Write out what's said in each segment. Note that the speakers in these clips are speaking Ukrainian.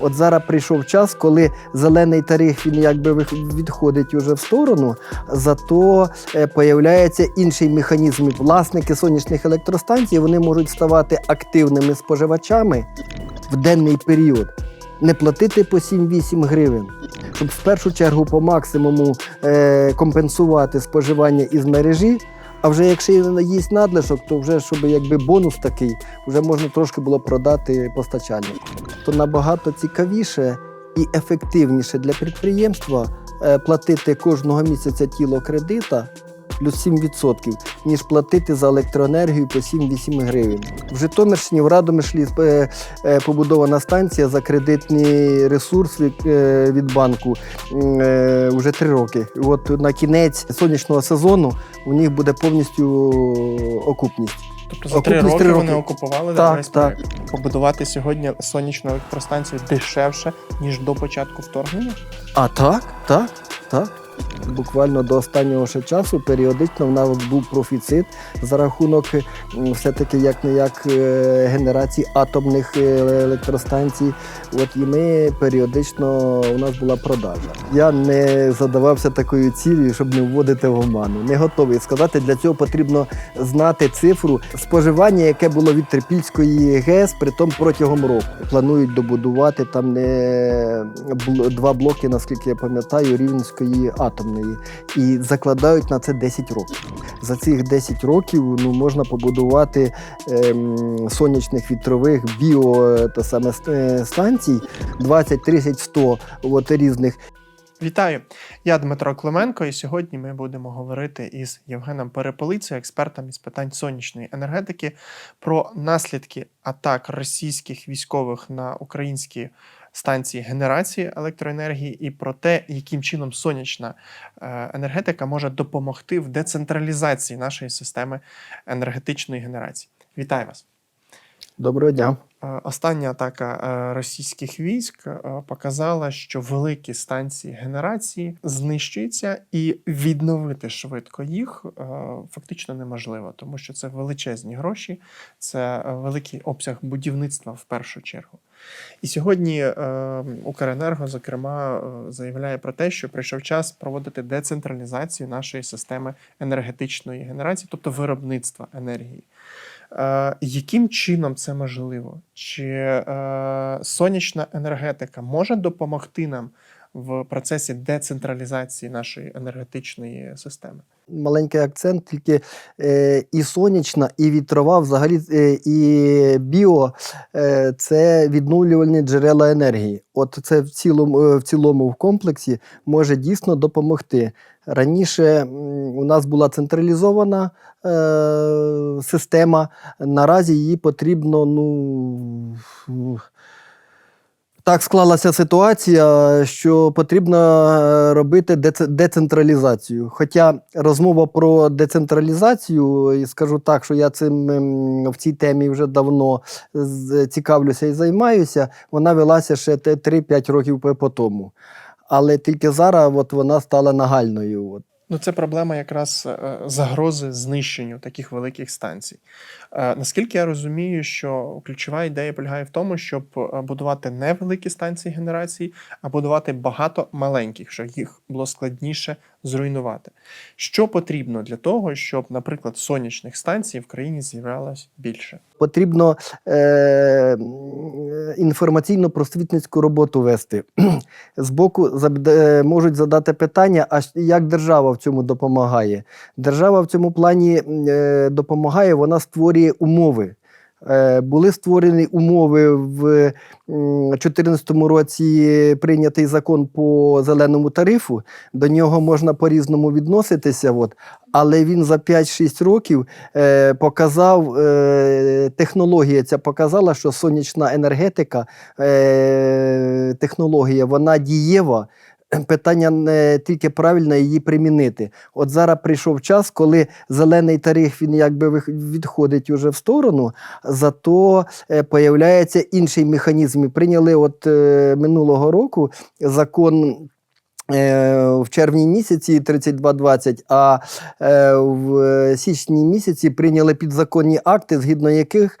От зараз прийшов час, коли зелений тариф він якби відходить уже в сторону, зато е, появляється інший механізм. Власники сонячних електростанцій вони можуть ставати активними споживачами в денний період, не платити по 7-8 гривень. Щоб в першу чергу по максимуму е, компенсувати споживання із мережі. А вже якщо є надлишок, то вже щоб якби бонус такий, вже можна трошки було продати постачальнику. То набагато цікавіше і ефективніше для підприємства е, платити кожного місяця тіло кредита плюс 7%, ніж платити за електроенергію по 7-8 гривень. В Житомирщині в Радомишлі е, е, побудована станція за кредитний ресурс від, е, банку вже три роки. От на кінець сонячного сезону у них буде повністю окупність. Тобто за три роки, три вони окупували Так, весь так. проект. Побудувати сьогодні сонячну електростанцію дешевше, ніж до початку вторгнення. А так, так, так. Буквально до останнього ще часу періодично в нас був профіцит за рахунок все-таки як не як генерації атомних е, електростанцій. От і ми періодично у нас була продажа. Я не задавався такою цілею, щоб не вводити в оману. Не готовий сказати. Для цього потрібно знати цифру споживання, яке було від Трипільської ГЕС, притом протягом року. Планують добудувати там не два блоки, наскільки я пам'ятаю, Рівненської атомної, і закладають на це 10 років. За цих 10 років ну, можна побудувати ем, сонячних вітрових біо та саме е, станцій 20, 30, 100 от, різних. Вітаю! Я Дмитро Клименко, і сьогодні ми будемо говорити із Євгеном Переполицею, експертом із питань сонячної енергетики, про наслідки атак російських військових на українські станції генерації електроенергії і про те, яким чином сонячна е, енергетика може допомогти в децентралізації нашої системи енергетичної генерації. Вітаю вас! Доброго дня. Е, Остання атака е, російських військ е, показала, що великі станції генерації знищуються, і відновити швидко їх фактично неможливо, тому що це величезні гроші, це великий обсяг будівництва в першу чергу. І сьогодні Укренерго, зокрема, заявляє про те, що прийшов час проводити децентралізацію нашої системи енергетичної генерації, тобто виробництва енергії. Е, яким чином це можливо? Чи е, сонячна енергетика може допомогти нам в процесі децентралізації нашої енергетичної системи? Маленький акцент, тільки е, і сонячна, і вітрова, взагалі е, і біо е, це відновлювальні джерела енергії. От це в цілому, е, в цілому в комплексі може дійсно допомогти. Раніше у нас була централізована е, система. Наразі її потрібно, ну. Так склалася ситуація, що потрібно е, робити децентралізацію. Хоча розмова про децентралізацію, і скажу так, що я цим ем, в цій темі вже давно цікавлюся і займаюся, вона велася ще те 3-5 років по- по тому. Але тільки зараз от вона стала нагальною. От. Ну, це проблема якраз е, загрози знищенню таких великих станцій. Е, Наскільки я розумію, що ключова ідея полягає в тому, щоб е, будувати не великі станції генерації, а будувати багато маленьких, щоб їх було складніше зруйнувати. Що потрібно для того, щоб, наприклад, сонячних станцій в країні з'являлось більше? Потрібно е, інформаційно-просвітницьку роботу вести. Збоку е, можуть задати питання, а як держава в цьому допомагає? Держава в цьому плані е, допомагає, вона створює умови. Е, Були створені умови в 2014 році прийнятий закон по зеленому тарифу. До нього можна по-різному відноситися. От. Але він за 5-6 років е, показав, е, технологія ця показала, що сонячна енергетика, е, технологія, вона дієва. Питання не тільки правильно її примінити. От зараз прийшов час, коли зелений тариф він якби відходить уже в сторону, зато е, появляється інший механізм. Прийняли от е, минулого року закон е, в червні місяці 3220, а в січні місяці прийняли підзаконні акти, згідно яких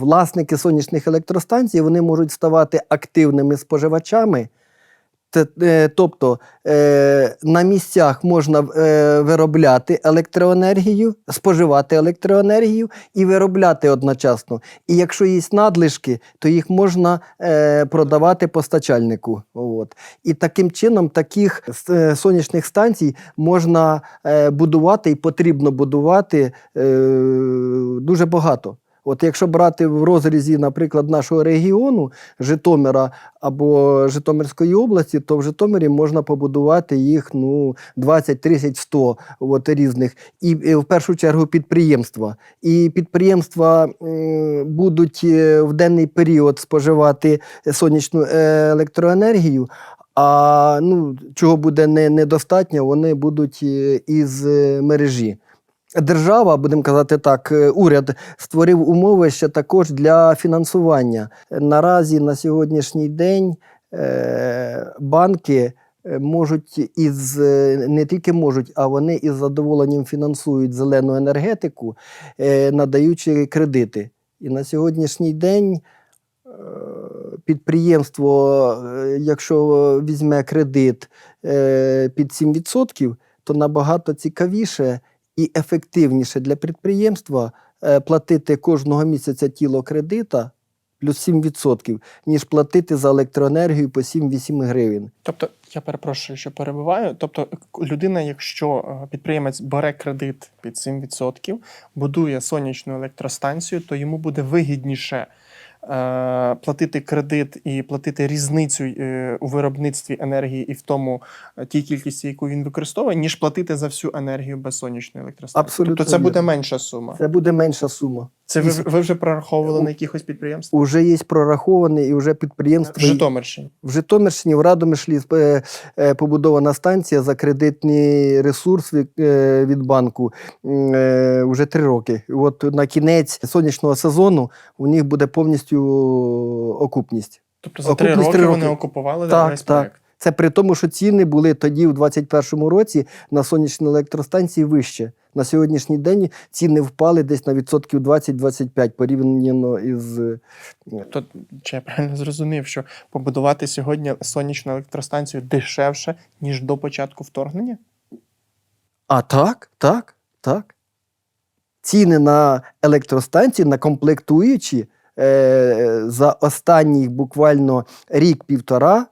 власники сонячних електростанцій вони можуть ставати активними споживачами. Е, Тобто е, на місцях можна е, виробляти електроенергію, споживати електроенергію і виробляти одночасно. І якщо є надлишки, то їх можна продавати постачальнику. От. І таким чином таких сонячних станцій можна будувати і потрібно будувати дуже багато. От якщо брати в розрізі, наприклад, нашого регіону Житомира або Житомирської області, то в Житомирі можна побудувати їх ну, 20, 30, 100 от, різних. І е, в першу чергу підприємства. І підприємства м, будуть е, в денний період споживати сонячну е, електроенергію. А ну, чого буде не, недостатньо, вони будуть із мережі. Держава, будемо казати так, е, уряд створив умови ще також для фінансування. Наразі на сьогоднішній день е, банки е, можуть із не тільки можуть, а вони із задоволенням фінансують зелену енергетику, надаючи кредити. І на сьогоднішній день підприємство, якщо візьме кредит під 7%, то набагато цікавіше і ефективніше для підприємства е, платити кожного місяця тіло кредита плюс 7%, ніж платити за електроенергію по 7-8 гривень. Тобто, я перепрошую, що перебиваю. Тобто, людина, якщо е, підприємець бере кредит під 7%, будує сонячну електростанцію, то йому буде вигідніше. Е, Платити кредит і платити різницю е, у виробництві енергії і в тому е, тій кількості, яку він використовує, ніж платити за всю енергію без сонячної електростанції. Абсолютно Тобто це буде менша сума. Це буде менша сума. Це ви, ви вже прораховували на якихось підприємствах? Уже є прорахований і вже В підприємство Житомирщині. В Житомирщині, в Радомишлі е, е, побудована станція за кредитний ресурс від, е, від банку вже три роки. От на кінець сонячного сезону у них буде повністю окупність. Тобто за три Окупність роки, три вони окупували Так, весь так. проект. Це при тому, що ціни були тоді, в 2021 році, на сонячні електростанції вище. На сьогоднішній день ціни впали десь на відсотків 20-25 порівняно із е, То чи я правильно зрозумів, що побудувати сьогодні сонячну електростанцію дешевше, ніж до початку вторгнення? А так, так, так. Ціни на електростанції, на комплектуючі е, за останній буквально рік-півтора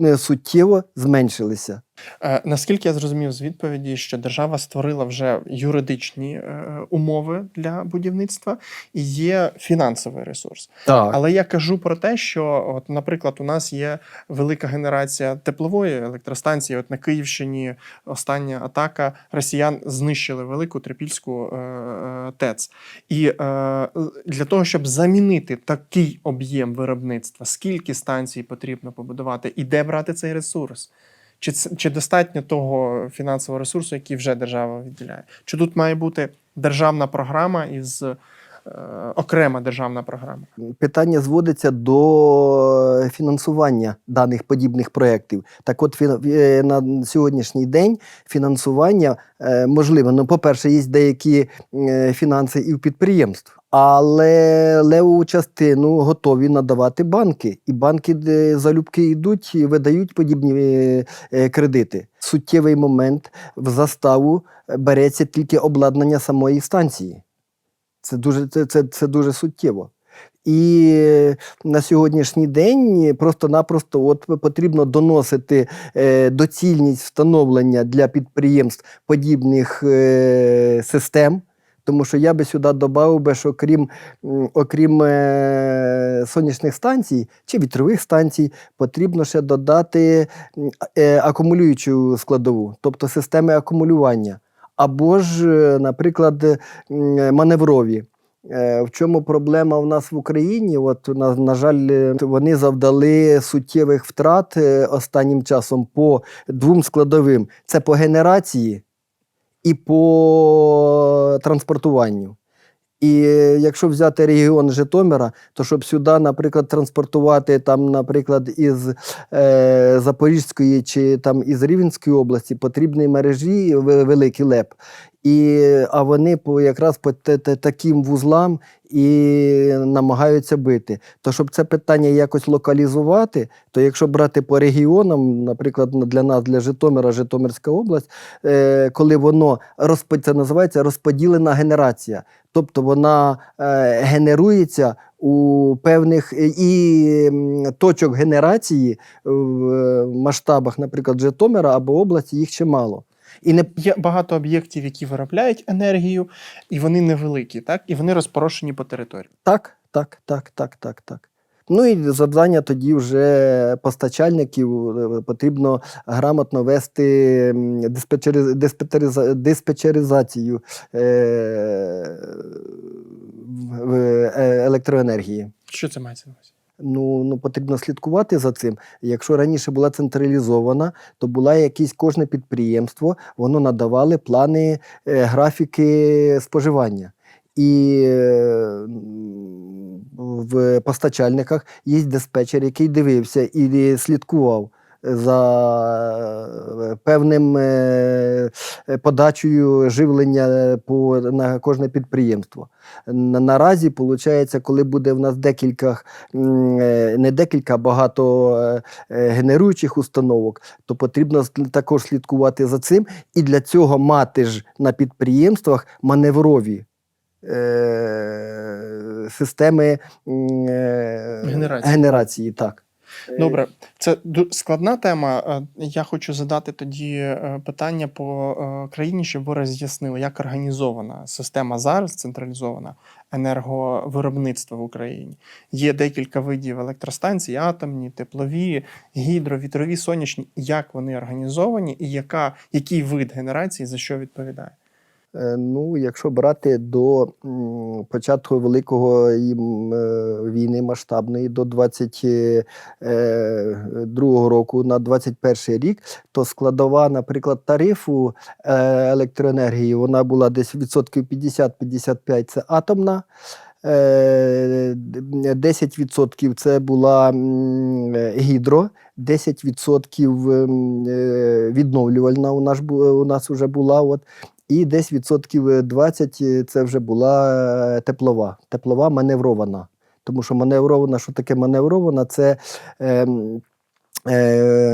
е, суттєво зменшилися. Е, наскільки я зрозумів з відповіді, що держава створила вже юридичні е, умови для будівництва і є фінансовий ресурс. Так. Але я кажу про те, що, от, наприклад, у нас є велика генерація теплової електростанції. От на Київщині остання атака росіян знищили велику трипільську е, ТЕЦ. І для того, щоб замінити такий об'єм виробництва, скільки станцій потрібно побудувати і де брати цей ресурс? Чи, чи достатньо того фінансового ресурсу, який вже держава відділяє? Чи тут має бути державна програма із е, окрема державна програма? Питання зводиться до фінансування даних подібних проєктів. Так от е, на сьогоднішній день фінансування е, можливе. Ну, по-перше, є деякі е, фінанси і в підприємств. Але левову частину готові надавати банки. І банки е, залюбки йдуть і видають подібні е, е, кредити. Суттєвий момент в заставу береться тільки обладнання самої станції. Це дуже, це, це, це дуже суттєво. І е, на сьогоднішній день просто-напросто от потрібно доносити е, доцільність встановлення для підприємств подібних е, систем. Тому що я би сюди додав би, що крім, окрім е, сонячних станцій чи вітрових станцій, потрібно ще додати е, акумулюючу складову, тобто системи акумулювання. Або ж, е, наприклад, маневрові. В чому проблема в нас в Україні? От на, на жаль, вони завдали суттєвих втрат останнім часом по двом складовим: це по генерації і по транспортуванню. І якщо взяти регіон Житомира, то щоб сюди, наприклад, транспортувати там, наприклад, із е, Запорізької чи там із Рівненської області потрібні мережі великий ЛЕП. І, а вони по якраз по те- те- таким вузлам і намагаються бити. То щоб це питання якось локалізувати, то якщо брати по регіонам, наприклад, для нас, для Житомира, Житомирська область, е, коли воно розпо- це називається розподілена генерація. Тобто вона е, генерується у певних і точок генерації в масштабах, наприклад, Житомира або області, їх чимало. І не Є багато об'єктів, які виробляють енергію, і вони невеликі, так? І вони розпорошені по території. Так, так, так, так, так, так. Ну і завдання тоді вже постачальників е, потрібно грамотно вести диспетчери- диспетчериза- диспетчеризацію е, е, електроенергії. Що це мається на увазі? Ну, ну потрібно слідкувати за цим. Якщо раніше була централізована, то була якесь кожне підприємство, воно надавали плани, е, графіки споживання. І е, в постачальниках є диспетчер, який дивився і слідкував за е, певним е, е, подачею живлення по, на кожне підприємство. Наразі, виходить, коли буде в нас декілька, е, не декілька, а багато е, е, генеруючих установок, то потрібно також слідкувати за цим і для цього мати ж на підприємствах маневрові. е, Системи е, Генерації. генерації, так. Добре, це складна тема. Е, Я хочу задати тоді е, питання по е, країні, щоб ви роз'яснили, як організована система зараз централізована енерговиробництва в Україні. Є декілька видів електростанцій: атомні, теплові, гідро, вітрові, сонячні. Як вони організовані, і яка, який вид генерації за що відповідає? Е, Ну, якщо брати до початку великого е, війни масштабної до 22 року на 21 рік, то складова, наприклад, тарифу е, електроенергії вона була десь відсотків 50-55 це атомна. е, 10% це була е, гідро, 10% е, відновлювальна у нас, у нас вже була. От, і десь відсотків 20 це вже була е, теплова, теплова маневрована. Тому що маневрована, що таке маневрована? Це е, е,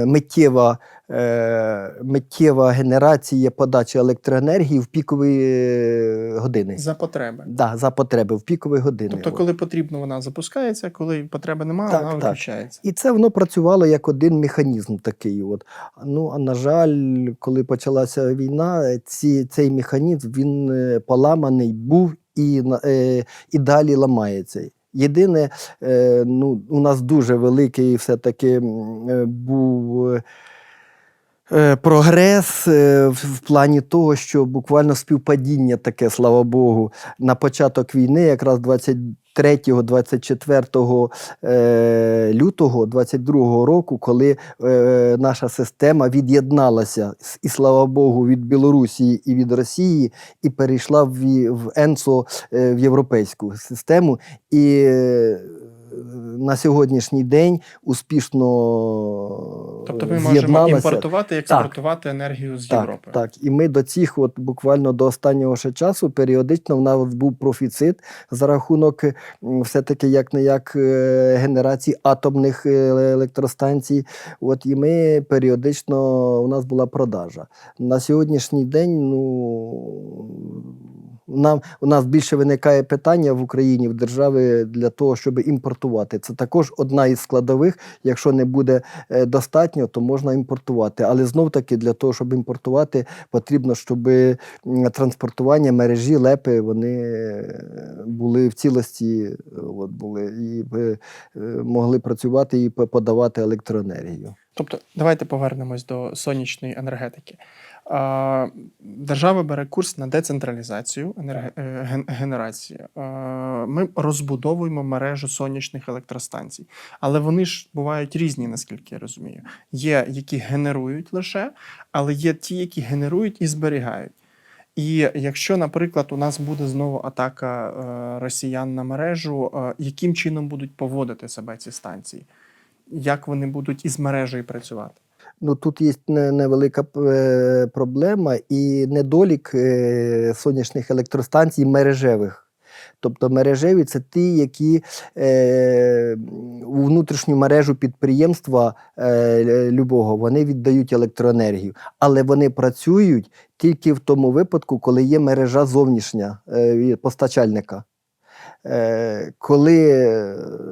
миттєва, е, миттєва генерація подачі електроенергії в пікові е, години. За потреби. Да, за потреби, в пікові години. Тобто, коли потрібно, вона запускається, коли потреби немає, Так, вона так. виключається. І це воно працювало як один механізм такий. От. Ну, а на жаль, коли почалася війна, ці, цей механізм він е, поламаний був і, е, і далі ламається. Єдине, е, ну, у нас дуже великий все-таки е, був. Е, Прогрес е, в плані того, що буквально співпадіння таке, слава Богу, на початок війни, якраз 23-24 е, лютого 22 року, коли наша система від'єдналася і слава Богу від Білорусі і від Росії, і перейшла в, ЕНСО в європейську систему. І на сьогоднішній день успішно Тобто ми можемо імпортувати і експортувати енергію з Так, Європи. так. І ми до цих, от буквально до останнього ще часу, періодично в нас був профіцит за рахунок все-таки як не як е, генерації атомних е, електростанцій. От і ми періодично у нас була продажа. На сьогоднішній день, ну. Нам у нас більше виникає питання в Україні в державі для того, щоб імпортувати. Це також одна із складових. Якщо не буде е, достатньо, то можна імпортувати. Але знов таки для того, щоб імпортувати, потрібно, щоб транспортування мережі лепи вони е, були в цілості, е, от були і е, е, могли працювати і подавати електроенергію. Тобто, давайте повернемось до сонячної енергетики. Держава бере курс на децентралізацію енерге- е, генерації. Ми розбудовуємо мережу сонячних електростанцій, але вони ж бувають різні, наскільки я розумію. Є, які генерують лише, але є ті, які генерують і зберігають. І якщо, наприклад, у нас буде знову атака е, росіян на мережу, е, яким чином будуть поводити себе ці станції? Як вони будуть із мережею працювати? Ну тут є невелика е, проблема і недолік е, сонячних електростанцій мережевих. Тобто мережеві це ті, які е, у внутрішню мережу підприємства е, любого вони віддають електроенергію, але вони працюють тільки в тому випадку, коли є мережа зовнішня е, постачальника. Е, коли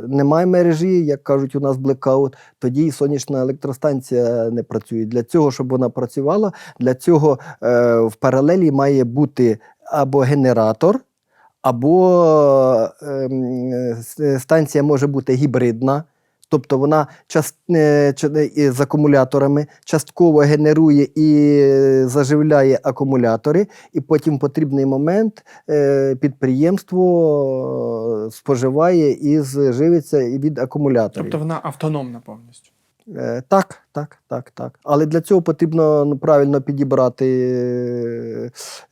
немає мережі, як кажуть, у нас блекаут, тоді і сонячна електростанція не працює. Для цього, щоб вона працювала, для цього е, в паралелі має бути або генератор, або е, станція може бути гібридна. Тобто вона част, е, е, з акумуляторами частково генерує і е, заживляє акумулятори, і потім в потрібний момент підприємство споживає і зживиться від акумуляторів. Тобто вона автономна повністю. Е, Так, так, так, так. Але для цього потрібно ну, правильно підібрати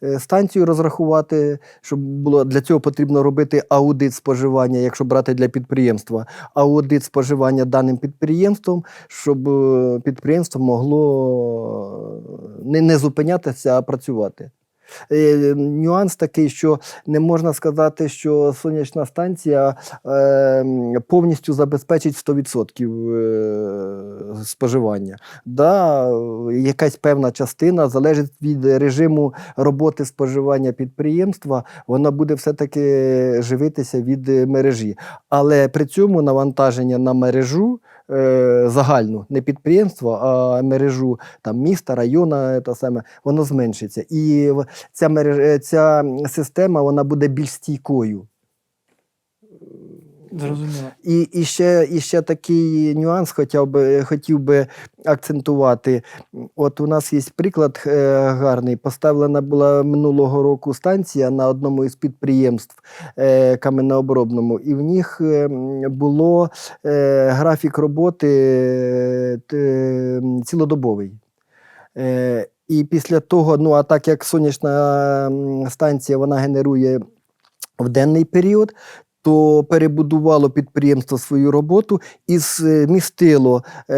е, станцію, розрахувати, щоб було для цього потрібно робити аудит споживання, якщо брати для підприємства, аудит споживання даним підприємством, щоб е, підприємство могло не, не зупинятися, а працювати. Е, Нюанс такий, що не можна сказати, що сонячна станція е, повністю забезпечить 100% е, споживання. Да, якась певна частина залежить від режиму роботи споживання підприємства, вона буде все-таки живитися від мережі. Але при цьому навантаження на мережу. Е, Загальну, не підприємство, а мережу там, міста, району, та саме, воно зменшиться. І ця, мереж... ця система вона буде більш стійкою. І, і, ще, і ще такий нюанс хотів би, хотів би акцентувати. От у нас є приклад е, гарний. Поставлена була минулого року станція на одному із підприємств е, каменнообробному, і в них е, було е, графік роботи е, цілодобовий. Е, і після того, ну а так як сонячна станція вона генерує в денний період, то перебудувало підприємство свою роботу і змістило е,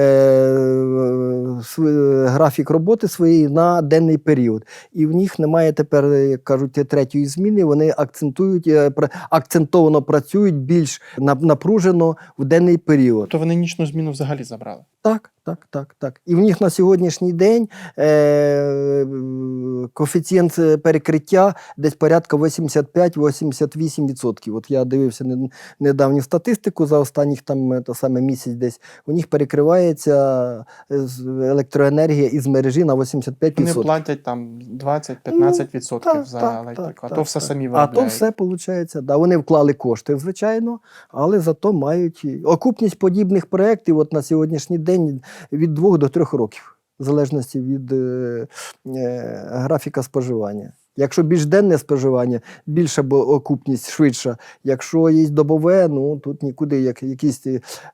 графік роботи своєї на денний період. І в них немає тепер, як кажуть, третьої зміни. Вони акцентують, е, акцентовано працюють більш нап- напружено в денний період. Тобто вони нічну зміну взагалі забрали. Так, так, так, так. І в них на сьогоднішній день е, коефіцієнт е, перекриття десь порядка 85-88%. От я дивився недавню статистику за останніх там е, то саме місяць десь. У них перекривається е, електроенергія із мережі на 85%. Вони платять там 20-15% Ну, Так, за так, електрику, так, а то все так. самі А то все виходить. Да. Вони вклали кошти, звичайно, але зато мають окупність подібних проєктів от на сьогоднішній день від двох до трьох років, в залежності від е, е, графіка споживання. Якщо більш денне споживання, більша окупність швидша. Якщо є добове, ну тут нікуди як якісь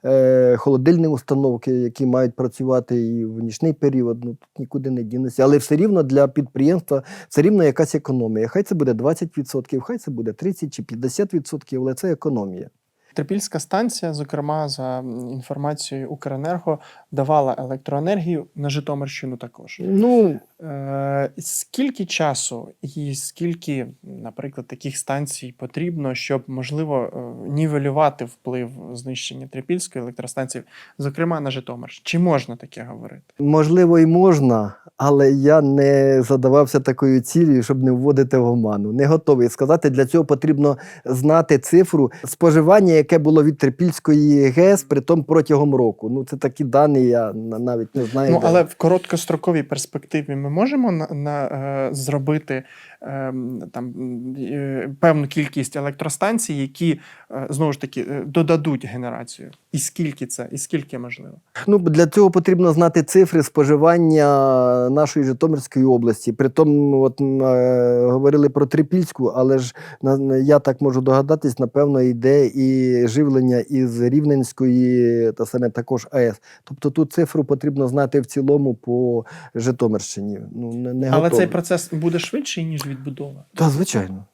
е, холодильні установки, які мають працювати і в нічний період, ну тут нікуди не дінеться. Але все рівно для підприємства все рівно якась економія. Хай це буде 20%, хай це буде 30 чи 50%, але це економія. Трипільська станція, зокрема, за інформацією Укренерго, давала електроенергію на Житомирщину також. Ну, Е, скільки часу і скільки, наприклад, таких станцій потрібно, щоб можливо е, нівелювати вплив знищення Трипільської електростанції, зокрема на Житомир? Чи можна таке говорити? можливо, і можна, але я не задавався такою цілею, щоб не вводити в оману. Не готовий сказати. Для цього потрібно знати цифру споживання, яке було від Трипільської ГЕС, притом протягом року. Ну, це такі дані, я навіть не знаю. Ну де. але в короткостроковій перспективі ми можемо на, на е, зробити там е, певну кількість електростанцій, які е, знову ж таки е, додадуть генерацію. І скільки це, і скільки можливо? Ну, для цього потрібно знати цифри споживання нашої Житомирської області. Притом, от говорили про Трипільську, але ж на, я так можу догадатись, напевно, йде і живлення із Рівненської, та саме також АЕС. Тобто тут цифру потрібно знати в цілому по Житомирщині. Ну, не, не Але готовий. цей процес буде швидший ніж відбудова. Так, звичайно.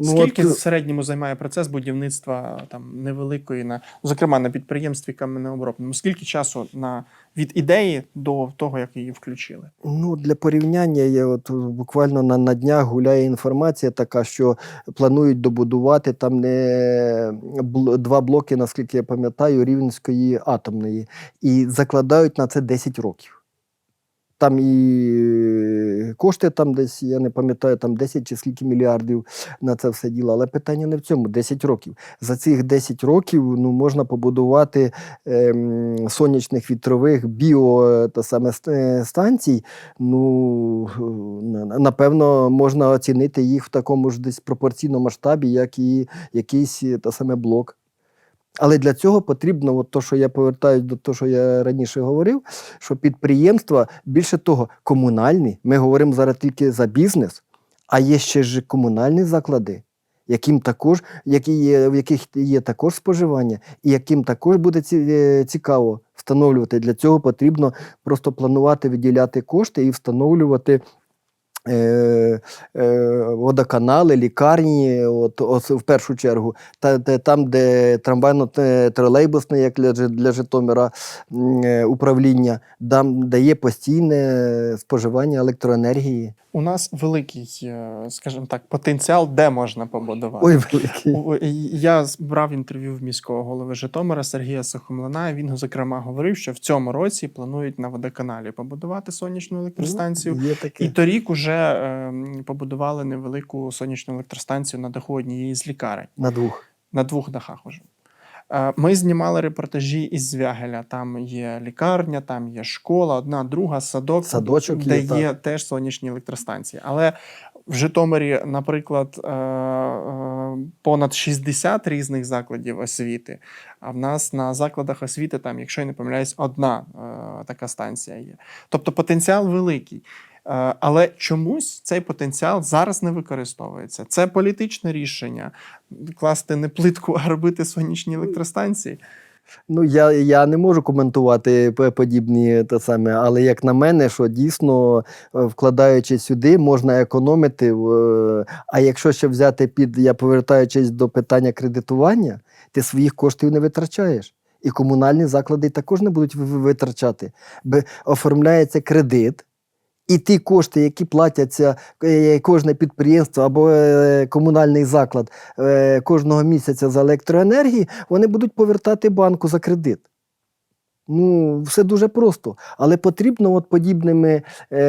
Ну, Скільки от, в середньому займає процес будівництва там невеликої на зокрема на підприємстві каменеобробному? Скільки часу на від ідеї до того, як її включили? Ну, для порівняння, я от е, буквально на, на днях гуляє інформація така, що планують добудувати там не бл- два блоки, наскільки я пам'ятаю, Рівненської атомної, і закладають на це 10 років. Там і кошти там десь, я не пам'ятаю, там 10 чи скільки мільярдів на це все діло. Але питання не в цьому 10 років. За цих 10 років ну, можна побудувати ем, сонячних вітрових біо е, та саме е, станцій. Ну, е, напевно, можна оцінити їх в такому ж десь пропорційному масштабі, як і якийсь е, та саме блок. Але для цього потрібно, от то, що я повертаюсь до того, що я раніше говорив, що підприємства, більше того, комунальні, ми говоримо зараз тільки за бізнес, а є ще ж комунальні заклади, яким також, які є, в яких є також споживання, і яким також буде е, цікаво встановлювати. Для цього потрібно просто планувати виділяти кошти і встановлювати. Е, е, водоканали, лікарні, от, от в першу чергу, та, та, там, де трамвайно-тролейбусне, як для, для Житомира е, управління, там, де постійне споживання електроенергії. У нас великий, е, скажімо так, потенціал, де можна побудувати. Ой, великий. Я брав інтерв'ю в міського голови Житомира Сергія Сухомлина. Він зокрема говорив, що в цьому році планують на водоканалі побудувати сонячну електростанцію. Ну, Є таке. І торік уже ем, побудували невелику сонячну електростанцію на даху однієї з лікарень. На двох. на двох дахах уже. Е, Ми знімали репортажі із Звягеля. Там є лікарня, там є школа, одна, друга, садок, Садочок де є, є теж сонячні електростанції. Але в Житомирі, наприклад, е, е, понад 60 різних закладів освіти. А в нас на закладах освіти, там, якщо я не помиляюсь, одна така станція є. Тобто потенціал великий. Е, Але чомусь цей потенціал зараз не використовується. Це політичне рішення класти не плитку, а робити сонячні електростанції. Ну, я, я не можу коментувати подібні те саме, але як на мене, що дійсно, е, вкладаючи сюди, можна економити. в- А якщо ще взяти під, я повертаючись до питання кредитування, ти своїх коштів не витрачаєш. І комунальні заклади також не будуть ви- ви- витрачати. Оформляється кредит, і ті кошти, які платяться е, кожне підприємство або е, комунальний заклад е, кожного місяця за електроенергію, вони будуть повертати банку за кредит. Ну, все дуже просто. Але потрібно от подібними, е,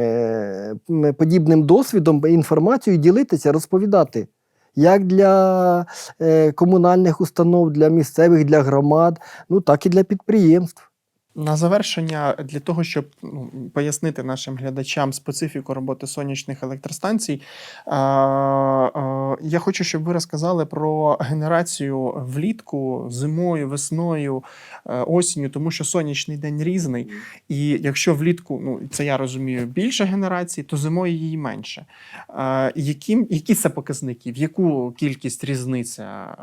е, подібним досвідом, інформацією ділитися, розповідати. Як для е, комунальних установ, для місцевих, для громад, ну так і для підприємств. На завершення, для того, щоб ну, пояснити нашим глядачам специфіку роботи сонячних електростанцій, а, а, я хочу, щоб ви розказали про генерацію влітку, зимою, весною, е, осінню, тому що сонячний день різний. І якщо влітку, ну це я розумію, більше генерацій, то зимою її менше. А, яким, які це показники? В яку кількість різниця?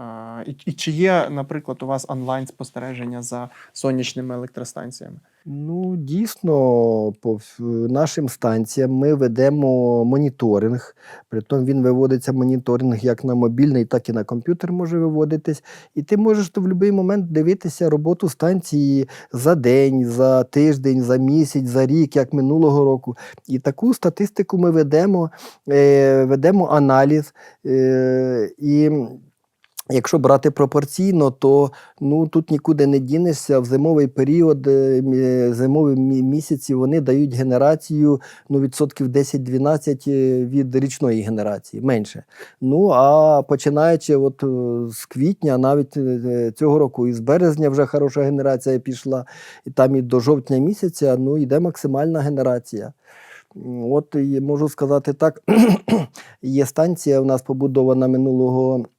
І, і чи є, наприклад, у вас онлайн спостереження за сонячними електростанціями? Ну, дійсно, по нашим станціям ми ведемо моніторинг. Притом він виводиться моніторинг як на мобільний, так і на комп'ютер може виводитись. І ти можеш то в будь-який момент дивитися роботу станції за день, за тиждень, за місяць, за рік, як минулого року. І таку статистику ми ведемо, е, ведемо аналіз. Е, і Якщо брати пропорційно, то ну тут нікуди не дінешся. В зимовий період, е, зимові місяці вони дають генерацію ну, відсотків 10-12 е, від річної генерації, менше. Ну а починаючи от е, з квітня, навіть цього року, і з березня вже хороша генерація пішла, і там і до жовтня місяця ну, йде максимальна генерація. От можу сказати так, є станція у нас побудована минулого е,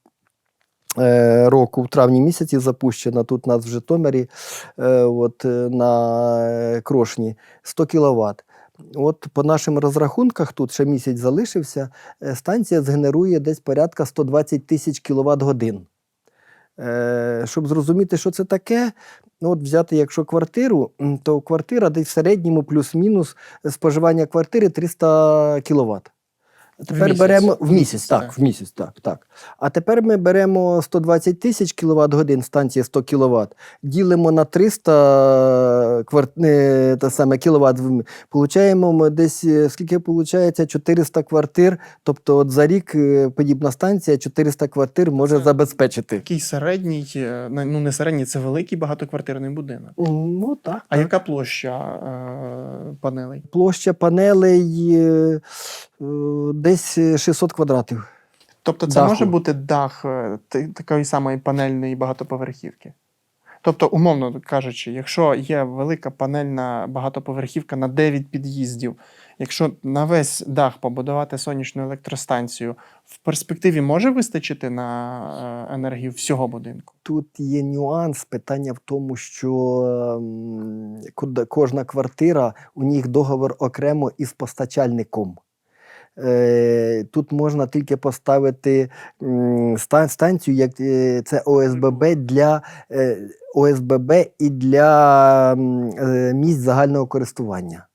року, в травні місяці запущена тут у нас в Житомирі, е, от, е, на е, Крошні 100 кВт. От по нашим розрахунках, тут ще місяць залишився, е, станція згенерує десь порядка 120 тисяч кВт годин. Е, щоб зрозуміти, що це таке, ну от взяти, якщо квартиру, то квартира десь в середньому плюс-мінус споживання квартири 300 кВт. Тепер місяць. беремо в місяць, так, так. в місяць, так, так. А тепер ми беремо 120 тисяч кВт годин, станція 100 кВт, ділимо на 300 квар... е, те саме, кВт. Получаємо ми десь, е, скільки виходить, 400 квартир. Тобто от за рік е, подібна станція 400 квартир може Це забезпечити. Такий середній, е, ну не середній, це великий багатоквартирний будинок. Ну так. А яка площа е, панелей? Площа панелей десь 600 квадратів. Тобто це Даху. може бути дах е, такої самої панельної багатоповерхівки. Тобто, умовно кажучи, якщо є велика панельна багатоповерхівка на 9 під'їздів, якщо на весь дах побудувати сонячну електростанцію, в перспективі може вистачити на е, енергію всього будинку? Тут є нюанс. Питання в тому, що кожна квартира, у них договор окремо із постачальником. Е, Тут можна тільки поставити станцію, як е, це ОСББ для е, ОСББ і для місць загального користування.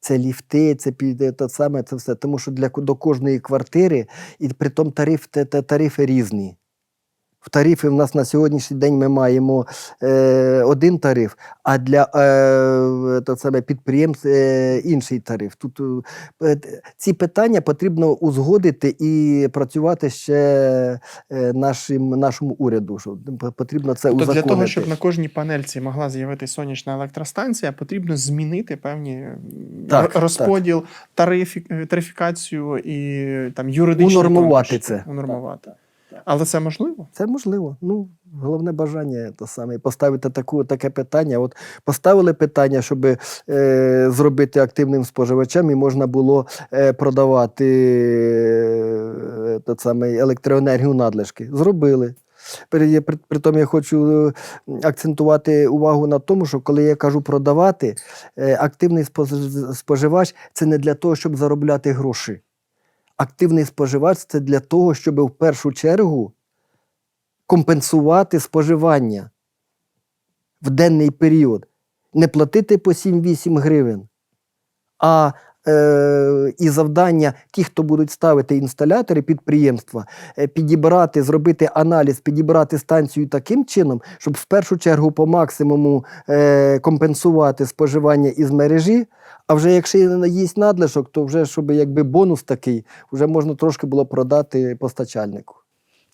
Це ліфти, це те саме, це все. Тому що для до кожної квартири, і притом тариф, та- та- тарифи різні. В тарифи в нас на сьогоднішній день ми маємо е, один тариф, а для е, то саме, підприємств е, інший тариф. Тут е, ці питання потрібно узгодити і працювати ще е, нашим, нашому уряду. Що потрібно це Тобто для того, щоб на кожній панельці могла з'явитися сонячна електростанція, потрібно змінити певні Так, р- розподіл, тарифі, е, тарифікацію і там юридичні Унормувати тонкощі. це. Унормувати. Але це можливо? Це можливо. Ну, головне бажання то саме. Поставити таку, таке питання. От поставили питання, щоб е, зробити активним споживачем, і можна було е, продавати е, саме, електроенергію надлишки. Зробили. При, при, притом я хочу е, акцентувати увагу на тому, що коли я кажу продавати, е, активний споживач це не для того, щоб заробляти гроші. Активний споживач це для того, щоб в першу чергу компенсувати споживання в денний період. Не платити по 7-8 гривень, а е, і завдання ті, хто будуть ставити інсталятори підприємства, е, підібрати, зробити аналіз, підібрати станцію таким чином, щоб в першу чергу по максимуму е, компенсувати споживання із мережі. А вже якщо є надлишок, то вже щоб якби бонус такий, вже можна трошки було продати постачальнику.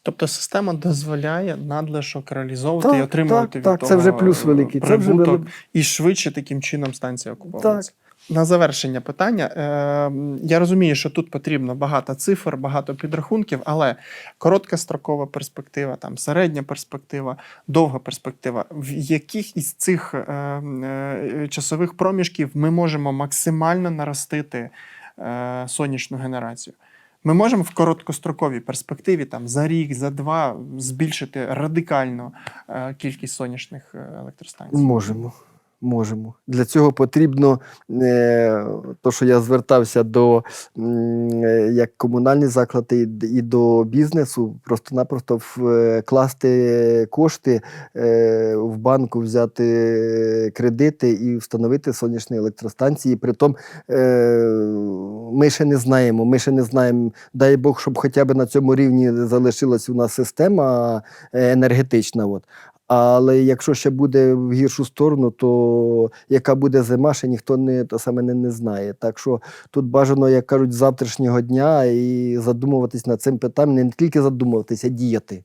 Тобто система дозволяє надлишок реалізовувати Так, і отримувати так, від так, того це вже плюс великий, це вже і швидше таким чином станція окуповується. На завершення питання. Е, я розумію, що тут потрібно багато цифр, багато підрахунків, але короткострокова перспектива, там середня перспектива, довга перспектива. В яких із цих е, е, часових проміжків ми можемо максимально наростити сонячну генерацію? Ми можемо в короткостроковій перспективі, там за рік, за два, збільшити радикально кількість сонячних електростанцій. Можемо. Можемо. Для цього потрібно, е, то, що я звертався до е, як комунальні заклади і до бізнесу, просто-напросто вкласти кошти е, в банку, взяти кредити і встановити сонячні електростанції. Притом ми ще не знаємо, ми ще не знаємо, дай Бог, щоб хоча б на цьому рівні залишилась у нас система енергетична. От. Але якщо ще буде в гіршу сторону, то яка буде зима, ще ніхто не то саме не, не знає. Так що тут бажано, як кажуть, з завтрашнього дня і задумуватись над цим питанням, не тільки задумуватися, а діяти.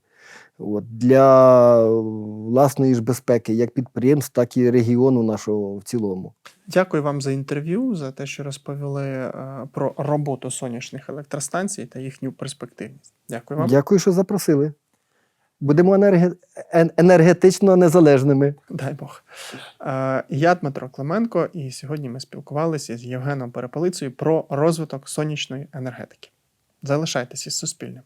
От, для власної ж безпеки, як підприємств, так і регіону нашого в цілому. Дякую вам за інтерв'ю, за те, що розповіли е, про роботу сонячних електростанцій та їхню перспективність. Дякую вам. Дякую, що запросили. Будемо енерге- енергетично незалежними. Дай Бог. Е, Я Дмитро Клименко, і сьогодні ми спілкувалися з Євгеном Перепелицею про розвиток сонячної енергетики. Залишайтеся з Суспільним.